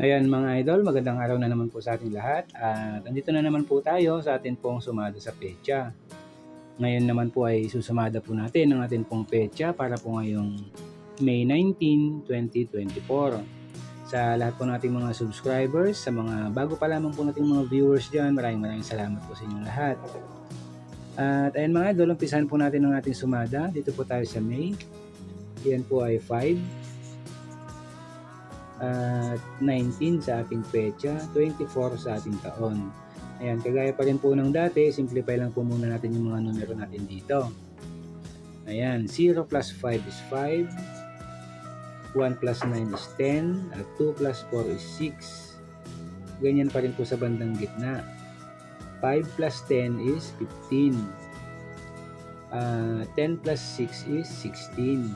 Ayan mga idol, magandang araw na naman po sa ating lahat at andito na naman po tayo sa atin pong sumada sa pecha. Ngayon naman po ay susumada po natin ang atin pong pecha para po ngayong May 19, 2024. Sa lahat po nating mga subscribers, sa mga bago pa lamang po nating mga viewers dyan, maraming maraming salamat po sa inyong lahat. At ayan mga idol, umpisahan po natin ang ating sumada. Dito po tayo sa May. Yan po ay 5, at 19 sa ating pecha, 24 sa ating taon. Ayan, kagaya pa rin po ng dati, simplify lang po muna natin yung mga numero natin dito. Ayan, 0 plus 5 is 5, 1 plus 9 is 10, at 2 plus 4 is 6. Ganyan pa rin po sa bandang gitna. 5 plus 10 is 15. Uh, 10 plus 6 is 16.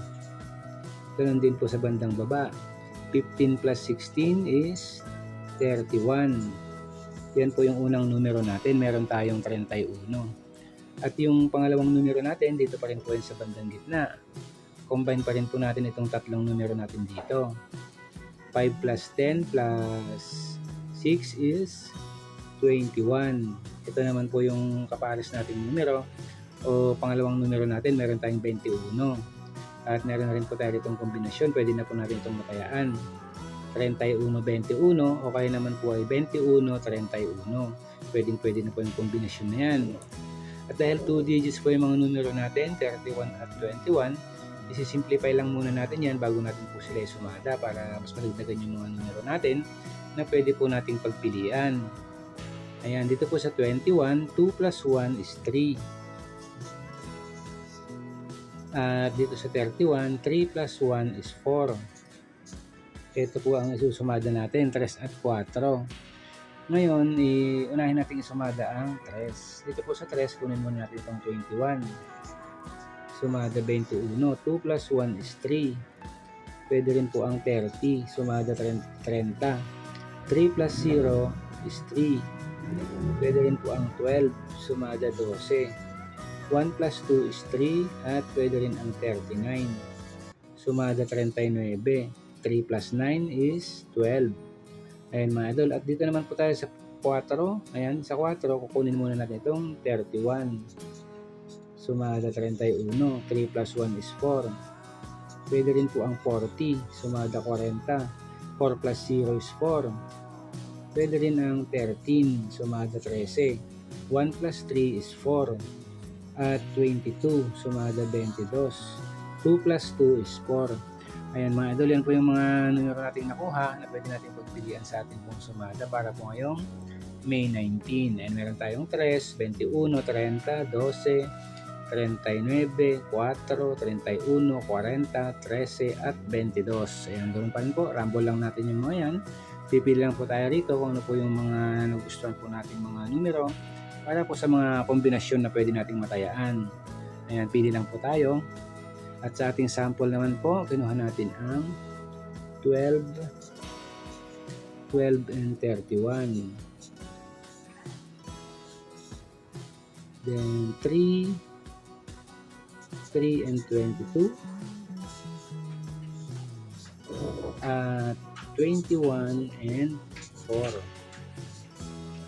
Ganun din po sa bandang baba. 15 plus 16 is 31. Yan po yung unang numero natin. Meron tayong 31. At yung pangalawang numero natin, dito pa rin po yan sa bandang gitna. Combine pa rin po natin itong tatlong numero natin dito. 5 plus 10 plus 6 is 21. Ito naman po yung kapares nating numero o pangalawang numero natin, meron tayong 21. At meron na rin po tayo itong kombinasyon. Pwede na po natin itong matayaan. 31-21 o kaya naman po ay 21-31. Pwede, pwede na po yung kombinasyon na yan. At dahil 2 digits po yung mga numero natin, 31 at 21, isi-simplify lang muna natin yan bago natin po sila sumada para mas malagdagan yung mga numero natin na pwede po nating pagpilian. Ayan, dito po sa 21, 2 plus 1 is 3. At dito sa 31, 3 plus 1 is 4. Ito po ang isusumada natin, 3 at 4. Ngayon, unahin natin isumada ang 3. Dito po sa 3, kunin muna natin itong 21. Sumada 21. 2 plus 1 is 3. Pwede rin po ang 30. Sumada 30. 3 plus 0 is 3. Pwede rin po ang 12. Sumada 12. 1 plus 2 is 3 at pwede rin ang 39. Sumada 39. 3 plus 9 is 12. Ayan mga idol. At dito naman po tayo sa 4. Ayan, sa 4 kukunin muna natin itong 31. Sumada 31. 3 plus 1 is 4. Pwede rin po ang 40. Sumada 40. 4 plus 0 is 4. Pwede rin ang 13. Sumada 13. 1 plus 3 is 4 at 22, sumada 22. 2 plus 2 is 4. Ayan mga idol, yan po yung mga numero natin nakuha na pwede natin pagpilian sa ating pong sumada para po ngayong May 19. And meron tayong 3, 21, 30, 12, 39, 4, 31, 40, 13, at 22. Ayan, doon pa rin po. Rumble lang natin yung mga yan. Pipili lang po tayo rito kung ano po yung mga nagustuhan po natin mga numero para po sa mga kombinasyon na pwede nating matayaan. Ayan, pili lang po tayo. At sa ating sample naman po, kinuha natin ang 12, 12 and 31. Then 3, 3 and 22. At 21 and 4.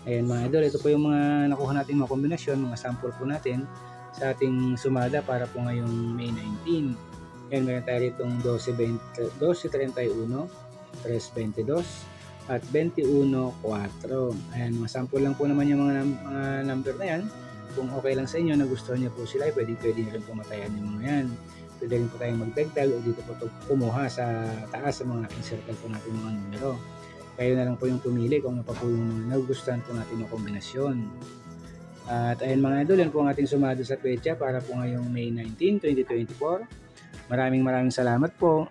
Ayan mga idol, ito po yung mga nakuha natin mga kombinasyon, mga sample po natin sa ating sumada para po ngayong May 19. Ayan, meron tayo itong 12, 20, 12 31, 3, 22, at 21, 4. Ayan, mga sample lang po naman yung mga, mga number na yan. Kung okay lang sa inyo, na gusto niyo po sila, pwede, pwede rin po matayan yung mga yan. Pwede rin po tayong magdagdag o dito po kumuha sa taas sa mga insert po natin mga numero kayo na lang po yung pumili kung ano pa po yung nagugustuhan po natin yung kombinasyon. At ayun mga idol, yan po ang ating sumado sa pecha para po ngayong May 19, 2024. Maraming maraming salamat po.